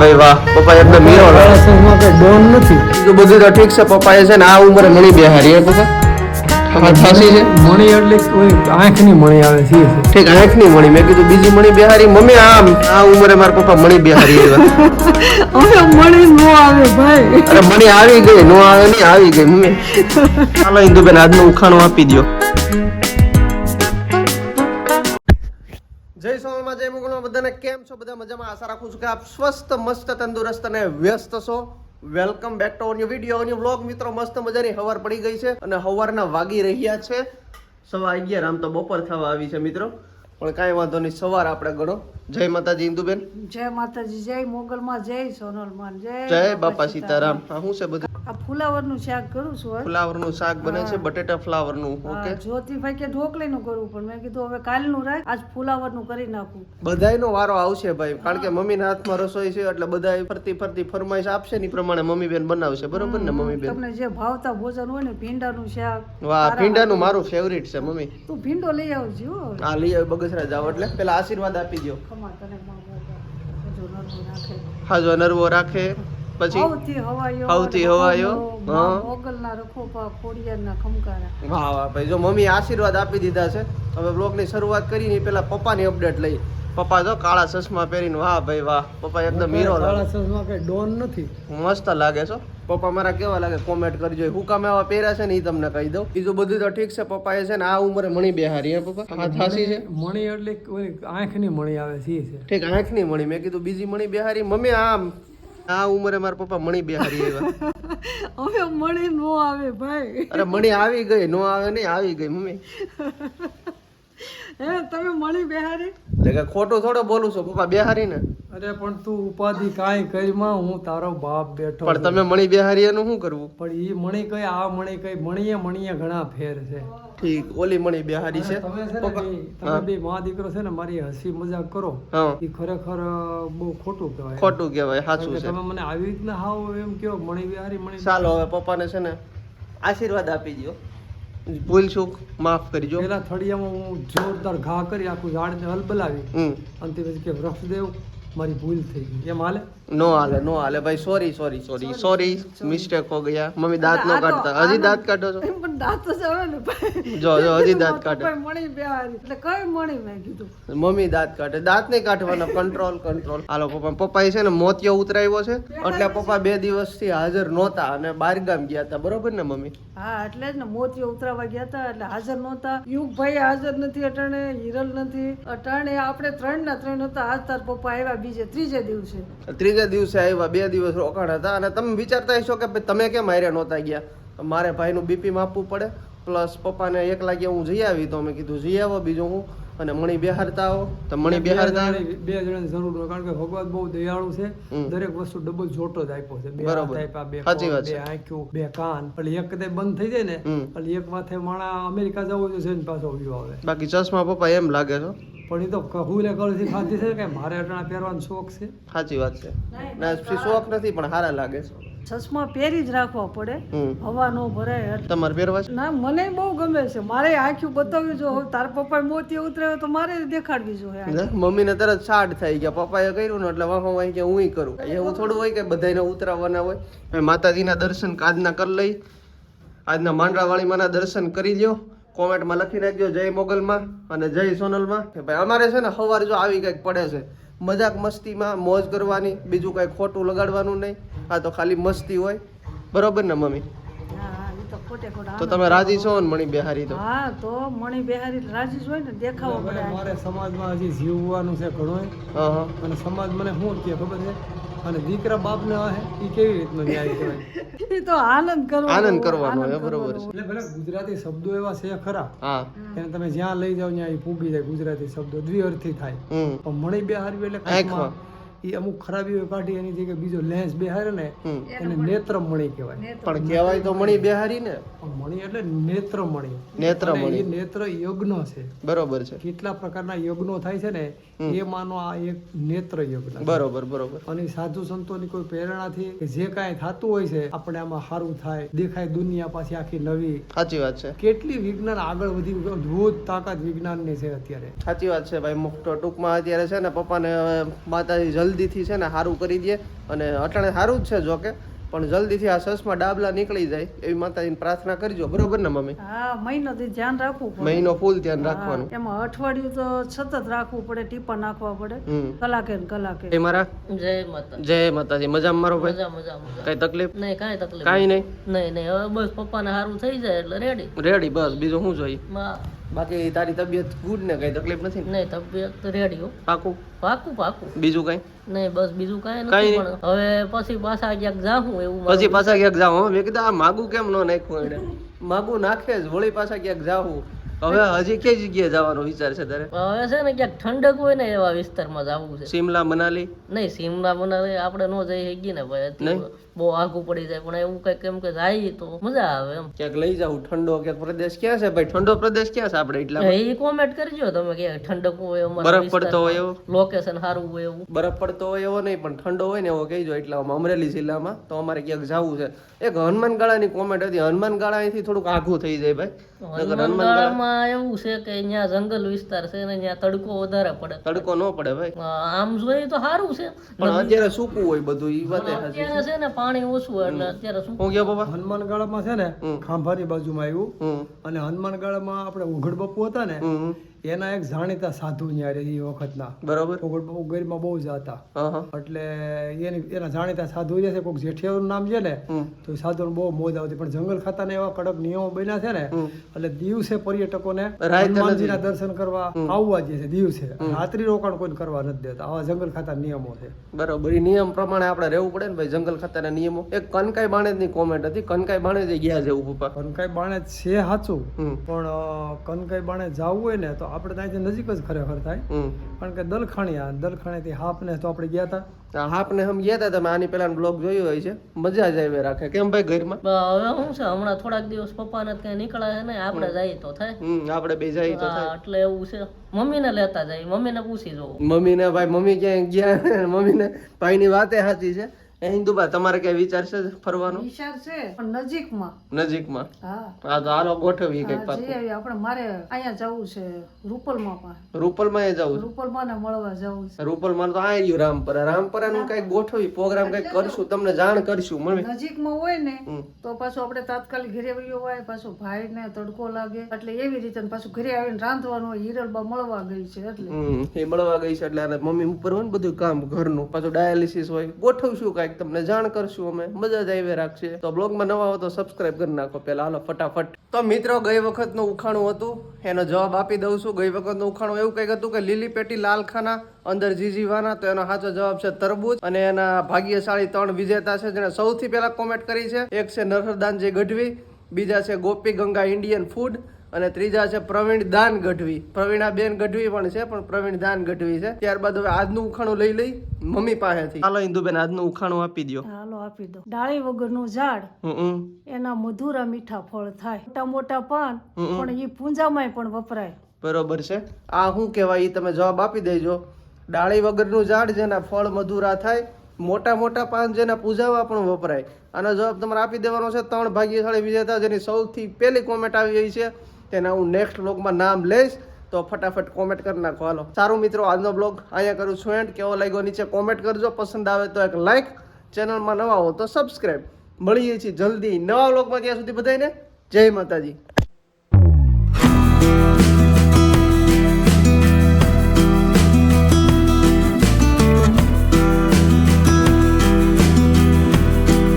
ભાઈ વાહ. પપ્પા એમને મીરો. કઈ ડોન નથી. બીજું બધું તો ઠીક છે પપ્પાએ છે ને આ ઉંમરે મણી બેહારી હે પપ્પા? ફાંસી છે? મણી એટલે આંખની મણી આવે છે. એ. ઠીક આંખની મણી મેં કીધું બીજી મણી બેહારી મમ્મી આમ આ ઉંમરે મારા પપ્પા મણી બેહારી એવા. હવે મળી નો આવે ભાઈ. અરે મણી આવી ગઈ નો આવે નહીં આવી ગઈ મમ્મી. ચાલો ઇન્દુબેન આજનું ઉખાણું આપી દો જય મુગલમાં બધાને કેમ છો? બધા મજામાં? આશા રાખું છું કે આપ સ્વસ્થ મસ્ત તંદુરસ્ત અને વ્યસ્ત છો. Welcome back to new video new vlog મિત્રો મસ્ત મજાની હવાર પડી ગઈ છે અને હવારના વાગી રહ્યા છે. સવા અગિયાર આમ તો બપોર થવા આવી છે મિત્રો. પણ કાંઈ વાંધો નહીં સવાર આપણે ગણો. જય માતાજી ઇન્દુબેન. જય માતાજી જય મોગલમાં જય સોનલમાં જય જય બાપા સીતારામ. આ શું છે બધું? આ ફુલાવરનું શાક કરું છું ફુલાવરનું શાક બને છે બટેટા ફ્લાવરનું ઓકે જ્યોતિભાઈ કે ઢોકળીનું કરવું પણ મેં કીધું હવે કાલનું રાખ આજ ફુલાવરનું કરી નાખું બધાયનો વારો આવશે ભાઈ કારણ કે મમ્મીના હાથમાં રસોઈ છે એટલે બધા ફરતી ફરતી ફરમાઈશ આપશે ને પ્રમાણે મમ્મી બેન બનાવશે બરોબર ને મમ્મી બેન તમને જે ભાવતા ભોજન હોય ને ભીંડાનું શાક વાહ ભીંડાનું મારું ફેવરિટ છે મમ્મી તું ભીંડો લઈ આવજો હો. લઈ આવી બગસરા જાવ એટલે પેલા આશીર્વાદ આપી દો. હા જો નરવો રાખે પછી? સૌથી હવાયો સૌથી હવાયો, મોગલનો, હા. મોગલના રખો પા ખોડિયારના ખમકારા વાહ વાહ ભાઈ જો મમ્મી આશીર્વાદ આપી દીધા છે. હવે બ્લોગની શરૂઆત કરીને પેલા પપ્પાની અપડેટ લઈ પપ્પા જો કાળા ચશ્મા પહેરીને વાહ ભાઈ વાહ. પપ્પા એકદમ હીરો કાળા ચશ્મા કે ડોન નથી. મસ્ત લાગે છો પપ્પા મારા કેવા લાગે? કોમેન્ટ કરજો. હું કામ આવા પહેર્યા છે ને એ તમને કહી દઉં. બીજું બધું તો ઠીક છે. પપ્પા એ છે ને આ ઉંમરે મણી બેહારી હે પપ્પા. આ થાસી છે. મણી એટલે આંખ આંખની મણી આવે છે એ છે? ઠીક આંખની મણી. મેં કીધું બીજી મણી બેહારી. મમ્મી આમ આ ઉંમરે મારા પપ્પા મણી બિહારી આવ્યા. હવે મણી નો આવે ભાઈ. અરે મણી આવી ગઈ નો આવે નહીં આવી ગઈ મમ્મી. હે તમે મણી બેહારી? એટલે ખોટું થોડો બોલું છો પપ્પા બિહારી ને અરે પણ તું ઉપાધિ કાંઈ કરીમાં હું તારો બાપ બેઠો પણ તમે મણી બેહારી એનું શું કરવું? પણ ઈ મણી કઈ આ મણી કઈ મણીએ મણીએ ઘણા ફેર છે. ઠીક ઓલી મણી બિહારી છે તમે છે ને તમે બે મા દીકરો છે ને મારી હસી મજાક કરો એ ખરેખર બહુ ખોટું કહેવાય. ખોટું કહેવાય સાચું છે. તમે મને આવી રીતના હાવ એમ કયો મણી બિહારી મણી ચાલો હવે પપ્પાને છે ને આશીર્વાદ આપી દો ભૂલ ચૂક માફ કરજો. પેલા થળિયામાં હું જોરદાર ઘા કરી આખું ઝાડને હલબલાવી. અને તે પછી કે વૃક્ષદેવ મારી ભૂલ થઈ ગઈ. એમ હાલે? નો હાલે નો હાલે. ભાઈ sorry sorry sorry sorry mistake હો ગયા. મમ્મી દાંત નો કાઢતા. હજી દાંત કાઢો છો? પણ દાંત તો છે જો જો હજી દાંત કાઢો. મણી બેહારી એટલે કઈ મણી મેં કીધું? મમ્મી દાંત કાઢે. દાંત નહીં કાઢવાનો કંટ્રોલ કંટ્રોલ હાલો પપ્પા પપ્પાએ છે ને મોતિયો ઉતરાવ્યો છે. એટલે પપ્પા બે દિવસથી હાજર નહોતા અને બાર ગામ ગયા હતા. બરોબર ને મમ્મી? હા એટલે જ ને મોતિયો ઉતરાવા ગયા હતા એટલે હાજર નહોતા. યુગભાઈ હાજર નથી અટાણે હિરલ નથી. અટાણે આપણે ત્રણ ના ત્રણ હતા. આજ તાર પપ્પા આવ્યા બીજે ત્રીજે દિવસે. ત્રીજા દિવસે આવ્યા બે દિવસ રોકાણ હતા. અને તમે વિચારતા હશો કે તમે કેમ હારે નહોતા ગયા? મારે ભાઈનું બીપી માપવું પડે. પ્લસ પપ્પાને એક લાગે હું જઈ આવી. તો મેં કીધું જઈ આવો બીજું હું. અને મણી બેહારતા આવો. તો મણી બેહારતા બે જણાની જરૂર હોય કારણ કે ભગવાન બહુ દયાળુ છે. દરેક વસ્તુ ડબલ જોટો જ આપ્યો છે. બે. હાથ આપ્યા બે આંખ્યું બે કાન. પણ એક કદાચ બંધ થઈ જાય ને એટલે એક માથે માણા અમેરિકા જવું છે પાછો વ્યૂ આવે. બાકી ચશ્મા પપ્પા એમ લાગે છે. પણ એ તો કહુલે કળથી ખાધી છે. કે મારે અટાણા પહેરવાનો શોખ છે? સાચી વાત છે. ના શોખ નથી પણ સારા લાગે છે. ચશ્મા પહેરી જ રાખવા પડે. હવા નો ભરાય. તમારે પહેરવા છે? ના મને બહુ ગમે છે. મારે આંખ્યું બતાવ્યું જો તાર પપ્પા મોતી ઉતરે તો મારે દેખાડવી જોઈએ મમ્મી ને? મમ્મીને તરત સાડ થઈ ગયા. પપ્પાએ કર્યું ને એટલે વાહ વાહી કે હું કરું. એવું થોડું હોય કે બધાને ઉતરાવવાના હોય. માતાજીના દર્શન આજના કરી લઈ. આજના માંડરાવાળી માના દર્શન કરી લ્યો. કોમેન્ટમાં લખી નાખજો જય મોગલમાં અને જય સોનલમાં. કે ભાઈ અમારે છે ને સવાર જો આવી કંઈક પડે છે મજાક મસ્તીમાં મોજ કરવાની બીજું કાંઈ ખોટું લગાડવાનું નહીં. આ તો ખાલી મસ્તી હોય. બરોબર ને મમ્મી? હા હા, ઈ તો તમે રાજી છો ને મણી બિહારી તો? હા તો મણી બિહારી રાજી છો હોય ને દેખાવા પડે મારે સમાજમાં હજી જીવવાનું છે ઘણો હા હા. અને સમાજ મને શું કે ખબર છે? અને દીકરા બાપને આવે એ કેવી રીતનો ન્યાય કહેવાય? એ તો આનંદ કરવાનો આનંદ કરવાનો એ બરોબર છે. એટલે ભલે ગુજરાતી શબ્દો એવા છે ખરા હા. એને તમે જ્યાં લઈ જાવ ત્યાં એ ફૂગી જાય ગુજરાતી શબ્દો દ્વિઅર્થી થાય. પણ મણી બેહારવી એટલે આંખમાં. કાંઈકમાં એ અમુક ખરાબીઓ કાઢી એની જગ્યાએ બીજો લેન્સ બેહારે ને એને નેત્ર મણી કહેવાય. પણ કહેવાય તો મણી બેહારી ને? મણી એટલે નેત્ર મણી. નેત્ર અને મણી. એ નેત્ર યજ્ઞ છે. બરોબર છે. કેટલા પ્રકારના યજ્ઞો થાય છે ને એ માનો આ એક નેત્ર યજ્ઞ બરોબર બરોબર. અને સાધુ સંતોની કોઈ પ્રેરણાથી કે જે કાંઈ થતું હોય છે આપણે આમાં સારું થાય દેખાય દુનિયા પાછી આખી નવી. સાચી વાત છે. કેટલી વિજ્ઞાન આગળ વધી અદ્ભુત તાકાત વિજ્ઞાનની છે અત્યારે. સાચી વાત છે ભાઈ મોટો ટૂંકમાં અત્યારે છે ને પપ્પાને માતાજી જલ્દીથી છે ને સારું કરી દે અને અટાણે સારું જ છે જોકે પણ જલ્દીથી આ સસમાં ડાબલા નીકળી જાય એવી માતાજીને પ્રાર્થના કરજો. બરોબર ને મમ્મી? હા મહિનોથી ધ્યાન રાખવું પડે. મહિનો ફૂલ ધ્યાન રાખવાનું. એમાં અઠવાડિયું તો સતત રાખવું પડે ટીપા નાખવા પડે. કલાકે ને કલાકે. એ મારા? જય માતા જય માતાજી. મજામાં મારો ભાઈ? મજા મજા કઈ તકલીફ? નહીં કઈ તકલીફ કાંઈ નહીં? નહીં નહીં. હવે બસ પપ્પાને સારું થઈ જાય એટલે રેડી રેડી બસ. બીજું શું જોઈએ? માં બાકી તારી તબિયત ગુડ ને કઈ તકલીફ નથી નહીં તબિયત રેડી હો. પાકું? પાકું પાકું. બીજું કઈ? નહીં બસ બીજું કાંઈ નથી પણ હવે પછી પાછા ક્યાંક જાહું એવું પછી પાછા ક્યાંક જાવ મેં કીધું આ માગું કેમ ન નાખ્યું એને? માગું નાખે જ વળી પાછા ક્યાંક જાવું હવે હજી કઈ જગ્યાએ જવાનો વિચાર છે તારે? હવે છે ને ક્યાંક ઠંડક હોય ને એવા વિસ્તારમાં જવું છે. શિમલા મનાલી? નહીં શિમલા મનાલી આપણે ન જઈ શકીએ ને ભાઈ. અત્યારે બહુ આઘું પડી જાય. પણ એવું કંઈક એમ કે જાય તો મજા આવે એમ. ક્યાંક લઈ જાવ ઠંડો ક્યાંક પ્રદેશ ક્યાં છે ભાઈ? ઠંડો પ્રદેશ ક્યાં છે આપણે એટલા એ કોમેન્ટ કરજો તમે કે ઠંડક હોય બરફ પડતો હોય એવો? લોકેશન સારું હોય એવું. બરફ પડતો હોય એવો નહીં પણ ઠંડો હોય ને એવો કહીજો એટલામાં. અમરેલી જિલ્લામાં તો અમારે ક્યાંક જવું છે. એક હનુમાન ગાળાની કોમેન્ટ હતી. હનુમાનગાળા અહીંથી થોડુંક આઘું થઈ જાય ભાઈ. હનુમાનગાળામાં એવું છે કે અહીંયા જંગલ વિસ્તાર છે ને ત્યાં તડકો વધારે પડે. તડકો ન પડે ભાઈ. આમ જોઈએ તો સારું છે. પણ અત્યારે સૂકું હોય બધું એ વાત છે ને પાણી ઓછું એટલે અત્યારે શું હું ગયો બાબા? હનુમાનગાળામાં છે ને. ખાંભાની બાજુમાં આવ્યું અને હનુમાનગાળામાં આપણે ઉઘડ બપુ હતા ને એના એક જાણીતા સાધુ ન્યારે એ વખતના. બરાબર. ઉઘડ બહુ જ હતા. હા હા એટલે એની એના જાણીતા સાધુ જે છે કોઈક જેઠિયાનું નામ છે ને તો સાધુ બહુ મોજ આવતી. પણ જંગલ ખાતા એવા કડક નિયમો બન્યા છે ને એટલે દિવસે પર્યટકોને હનુમાનજીના દર્શન કરવા આવવા જે છે દિવસે. રાત્રિ રોકાણ કોઈ કરવા નથી દેતા. આવા જંગલ ખાતા નિયમો છે. બરોબર. એ નિયમ પ્રમાણે આપણે રહેવું પડે ને ભાઈ જંગલ ખાતાના નિયમો. એક કનકાઈ બાણેજની કોમેન્ટ હતી. કનકાઈ બાણેજ ગયા જેવું પપ્પા કનકાઈ બાણે છે સાચું. પણ કનકાઈ બાણે જવું હોય ને તો આપણે ત્યાંથી નજીક જ ખરેખર થાય. કારણ કે દલખાણીયા હાફ હાપને તો આપણે ગયા હતા હાફ હાપને હમ ગયા હતા તમે આની પેલા બ્લોગ જોયો હોય છે. મજા જ આવી રાખે. કેમ ભાઈ ઘરમાં? હવે શું છે હમણાં થોડાક દિવસ પપ્પાને ક્યાંય નીકળાય ને આપણે જઈએ તો થાય. આપણે બે જઈએ તો થાય. એટલે એવું છે. મમ્મીને લેતા જાય મમ્મીને પૂછી જોવું. મમ્મીને ભાઈ મમ્મી ક્યાંય ગયા? મમ્મીને ભાઈની વાતે સાચી છે. એ હિન્દુબા તમારે કઈ વિચાર છે ફરવાનો? વિચાર છે પણ નજીકમાં. નજીકમાં? હા. હા તો હાલો ગોઠવીએ કંઈક પાછું. આપણે મારે અહીંયા જવું છે રૂપલમાં પણ. રૂપલમાં એ જવું રૂપલમાં ને મળવા જવું છે. રૂપલમાં તો આ રહ્યું રામપરા. નું કંઈક ગોઠવી પ્રોગ્રામ કંઈક કરશું તમને જાણ કરશું મમ્મી નજીકમાં હોય ને તો પાછું આપણે તાત્કાલિક ઘરે આવ્યો હોય પાછું ભાઈ ને તડકો લાગે એટલે એવી રીતે પાછું ઘરે આવીને રાંધવાનું હોય હિરલબા મળવા ગઈ છે એટલે. એ મળવા ગઈ છે એટલે મમ્મી ઉપર હોય ને બધું કામ ઘરનું પાછું ડાયાલિસિસ હોય ગોઠવશું કાંઈક. તમને જાણ કરશું અમે. મજા જ આવી રાખશે તો બ્લોગમાં નવા હો તો સબસ્ક્રાઇબ કરી નાખો પેલા. હાલો, ફટાફટ. તો મિત્રો, ગઈ વખતનું ઉખાણું હતું. એનો જવાબ આપી દઉં છું. ગઈ વખતનું ઉખાણું એવું કંઈક હતું કે લીલી પેટી લાલખાના, અંદર જીજીવાના, તો એનો સાચો જવાબ છે તરબૂચ. અને એના ભાગ્યશાળી ત્રણ વિજેતા છે જેને સૌથી પહેલા કોમેન્ટ કરી છે. એક છે નરહરદાનજી ગઢવી, બીજા છે ગોપી ગંગા ઇન્ડિયન ફૂડ અને ત્રીજા છે પ્રવીણ દાન ગઢવી. પ્રવીણા બેન ગઢવી પણ છે પણ પ્રવીણ દાન ગઢવી છે. ત્યારબાદ હવે આજનું ઉખાણું લઈ લઈ મમ્મી પાસેથી. હાલો ઇન્દુબેન આજનું ઉખાણું આપી દો હાલો આપી દો ડાળી વગરનું ઝાડ એના મધુરા મીઠા ફળ થાય. મોટા મોટા પાન પણ એ પૂંજામાં પણ વપરાય. બરોબર છે. આ શું કહેવાય? એ તમે જવાબ આપી દેજો. ડાળી વગરનું ઝાડ જેના ફળ મધુરા થાય મોટા મોટા પાન જેના પૂજાવા પણ વપરાય. આનો જવાબ તમારે આપી દેવાનો છે ત્રણ ભાગ્યશાળી વિજેતા જેની સૌથી પહેલી કોમેન્ટ આવી ગઈ છે. તેના હું નેક્સ્ટ બ્લોગમાં નામ લઈશ, તો ફટાફટ કોમેન્ટ કરી નાખો. હાલો. સારું મિત્રો, આજનો બ્લોગ અહીંયા કરું છું એન્ડ કેવો લાગ્યો નીચે કોમેન્ટ કરજો. પસંદ આવે તો એક લાઈક ચેનલમાં નવા હો તો સબસ્ક્રાઈબ મળીએ છીએ જલ્દી નવા બ્લોગમાં ત્યાં સુધી બધાને જય માતાજી.